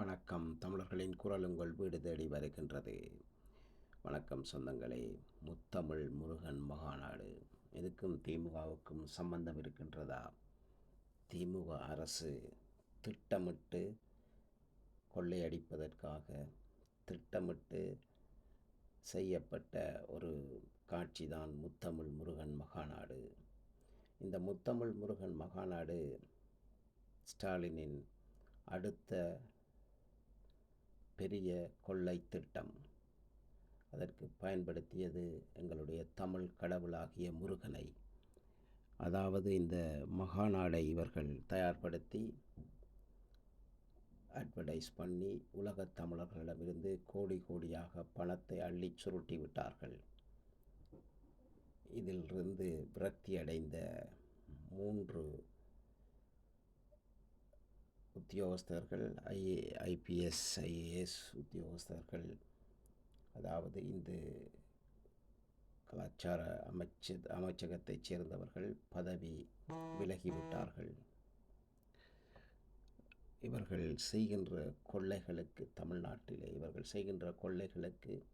வணக்கம். தமிழர்களின் குரல் உங்கள் வீடு தேடி வருகின்றது. வணக்கம் சொந்தங்களே. முத்தமிழ் முருகன் மகாநாடு. இதுக்கும் திமுகவுக்கும் சம்பந்தம் இருக்கின்றதா? திமுக அரசு திட்டமிட்டு கொள்ளையடிப்பதற்காக திட்டமிட்டு செய்யப்பட்ட ஒரு காட்சிதான் முத்தமிழ் முருகன் மகாநாடு. இந்த முத்தமிழ் முருகன் மகாநாடு ஸ்டாலினின் அடுத்த பெரிய கொள்ளை திட்டம். அதற்கு பயன்படுத்தியது எங்களுடைய தமிழ் கடவுளாகிய முருகனை. அதாவது இந்த மகாநாடை இவர்கள் தயார்படுத்தி அட்வர்டைஸ் பண்ணி உலகத் தமிழர்களிடமிருந்து கோடி கோடியாக பணத்தை அள்ளி சுருட்டி விட்டார்கள். இதிலிருந்து விரக்தி அடைந்த மூன்று உத்தியோகஸ்தர்கள் ஐஏ ஐபிஎஸ் ஐஏஎஸ் உத்தியோகஸ்தர்கள் அதாவது இந்து கலாச்சார அமைச்சு அமைச்சகத்தைச் சேர்ந்தவர்கள் பதவி விலகிவிட்டார்கள். இவர்கள் செய்கின்ற கொள்ளைகளுக்கு தமிழ்நாட்டிலே இவர்கள் செய்கின்ற கொள்ளைகளுக்கு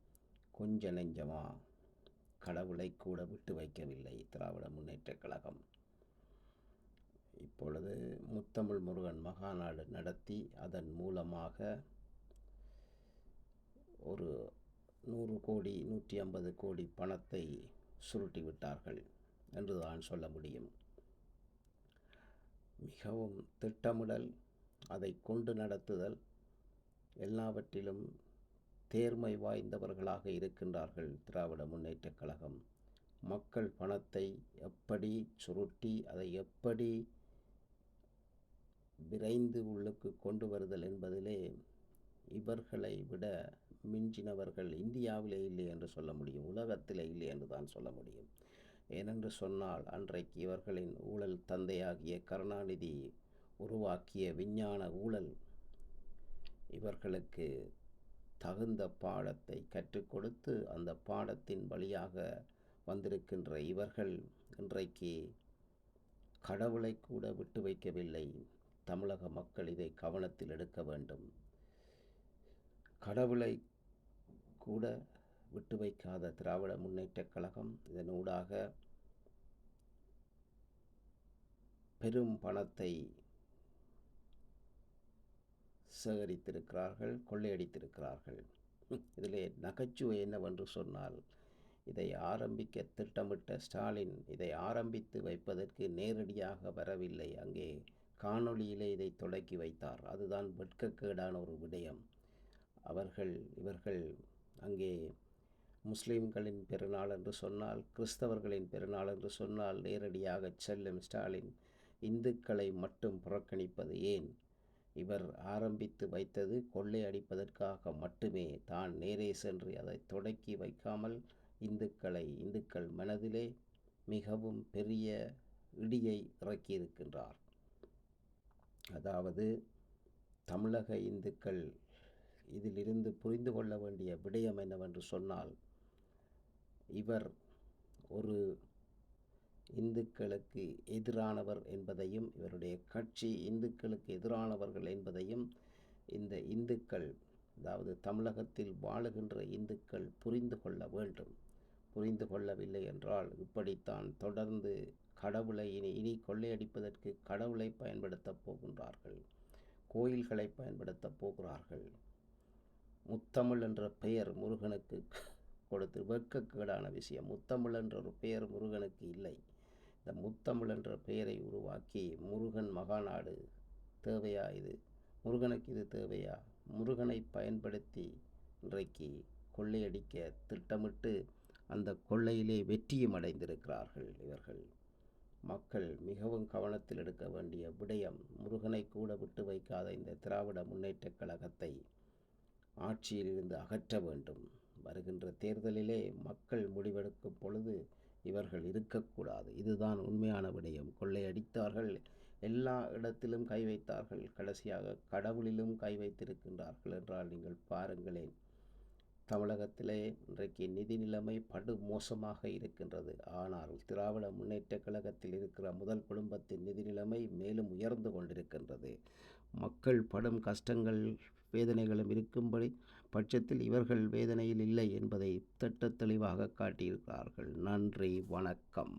கொஞ்ச நெஞ்சமாக கடவுளை கூட விட்டு வைக்கவில்லை திராவிட முன்னேற்றக் கழகம். இப்பொழுது முத்தமிழ் முருகன் மகாநாடு நடத்தி அதன் மூலமாக ஒரு நூறு கோடி நூற்றி ஐம்பது கோடி பணத்தை சுருட்டி விட்டார்கள் என்று தான் சொல்ல முடியும். மிகவும் திட்டமிடல் அதை கொண்டு நடத்துதல் எல்லாவற்றிலும் தேர்மை வாய்ந்தவர்களாக இருக்கின்றார்கள் திராவிட முன்னேற்றக் கழகம். மக்கள் பணத்தை எப்படி சுருட்டி அதை எப்படி விரைந்து உள்ளுக்கு கொண்டு வருதல் என்பதிலே இவர்களை விட மிஞ்சினவர்கள் இந்தியாவிலே இல்லை என்று சொல்ல முடியும் உலகத்திலே இல்லை என்று தான் சொல்ல முடியும். ஏனென்று சொன்னால் அன்றைக்கு இவர்களின் ஊழல் தந்தையாகிய கருணாநிதி உருவாக்கிய விஞ்ஞான ஊழல் இவர்களுக்கு தகுந்த பாடத்தை கற்றுக் கொடுத்து அந்த பாடத்தின் வழியாக வந்திருக்கின்ற இவர்கள் இன்றைக்கு கடவுளை கூட விட்டு வைக்கவில்லை. தமிழக மக்கள் இதை கவனத்தில் எடுக்க வேண்டும். கடவுளை கூட விட்டு வைக்காத திராவிட முன்னேற்றக் கழகம் இதனூடாக பெரும் பணத்தை சேகரித்திருக்கிறார்கள் கொள்ளையடித்திருக்கிறார்கள். இதிலே நகைச்சுவை என்னவென்று சொன்னால் இதை ஆரம்பிக்க திட்டமிட்ட ஸ்டாலின் இதை ஆரம்பித்து வைப்பதற்கு நேரடியாக வரவில்லை. அங்கே காணொளியிலே இதை தொடக்கி வைத்தார். அதுதான் வெட்கக்கேடான ஒரு விடயம். அவர்கள் இவர்கள் அங்கே முஸ்லீம்களின் பெருநாள் என்று சொன்னால் கிறிஸ்தவர்களின் பெருநாள் என்று சொன்னால் நேரடியாக செல்லும் ஸ்டாலின் இந்துக்களை மட்டும் புறக்கணிப்பது ஏன்? இவர் ஆரம்பித்து வைத்தது கொள்ளை அடிப்பதற்காக மட்டுமே. தான் நேரே சென்று அதை தொடக்கி வைக்காமல் இந்துக்களை இந்துக்கள் மனதிலே மிகவும் பெரிய இடியை இறக்கியிருக்கின்றார். அதாவது தமிழக இந்துக்கள் இதிலிருந்து புரிந்து கொள்ள வேண்டிய விடயம் என்னவென்று சொன்னால் இவர் ஒரு இந்துக்களுக்கு எதிரானவர் என்பதையும் இவருடைய கட்சி இந்துக்களுக்கு எதிரானவர்கள் என்பதையும் இந்த இந்துக்கள் அதாவது தமிழகத்தில் வாழுகின்ற இந்துக்கள் புரிந்து கொள்ள வேண்டும். புரிந்து கொள்ளவில்லை என்றால் இப்படித்தான் தொடர்ந்து கடவுளை இனி இனி கொள்ளையடிப்பதற்கு கடவுளை பயன்படுத்தப் போகின்றார்கள். கோயில்களை பயன்படுத்தப் போகிறார்கள். முத்தமிழ் என்ற பெயர் முருகனுக்கு கொடுத்து வெட்கக்கேடான விஷயம். முத்தமிழ் என்ற ஒரு பெயர் முருகனுக்கு இல்லை. இந்த முத்தமிழ் என்ற பெயரை உருவாக்கி முருகன் மகாநாடு தேவையா இது? முருகனுக்கு இது தேவையா? முருகனை பயன்படுத்தி இன்றைக்கு கொள்ளையடிக்க திட்டமிட்டு அந்த கொள்ளையிலே வெற்றியும் அடைந்திருக்கிறார்கள் இவர்கள். மக்கள் மிகவும் கவனத்தில் எடுக்க வேண்டிய விடயம் முருகனை கூட விட்டு வைக்காத இந்த திராவிட முன்னேற்றக் கழகத்தை ஆட்சியிலிருந்து அகற்ற வேண்டும். வருகின்ற தேர்தலிலே மக்கள் முடிவெடுக்கும் பொழுது இவர்கள் இருக்கக்கூடாது. இதுதான் உண்மையான விடயம். கொள்ளையடித்தார்கள் எல்லா இடத்திலும் கை வைத்தார்கள். கடைசியாக கடவுளிலும் கை வைத்திருக்கின்றார்கள் என்றால் நீங்கள் பாருங்களேன். தமிழகத்திலே இன்றைக்கு நிதி நிலைமை படு மோசமாக இருக்கின்றது. ஆனால் திராவிட முன்னேற்ற கழகத்தில் இருக்கிற முதல் குடும்பத்தின் நிதி நிலைமை மேலும் உயர்ந்து கொண்டிருக்கின்றது. மக்கள் படும் கஷ்டங்கள் வேதனைகளும் இருக்கும்படி பட்சத்தில் இவர்கள் வேதனையில் இல்லை என்பதை திட்ட தெளிவாக காட்டியிருக்கிறார்கள். நன்றி வணக்கம்.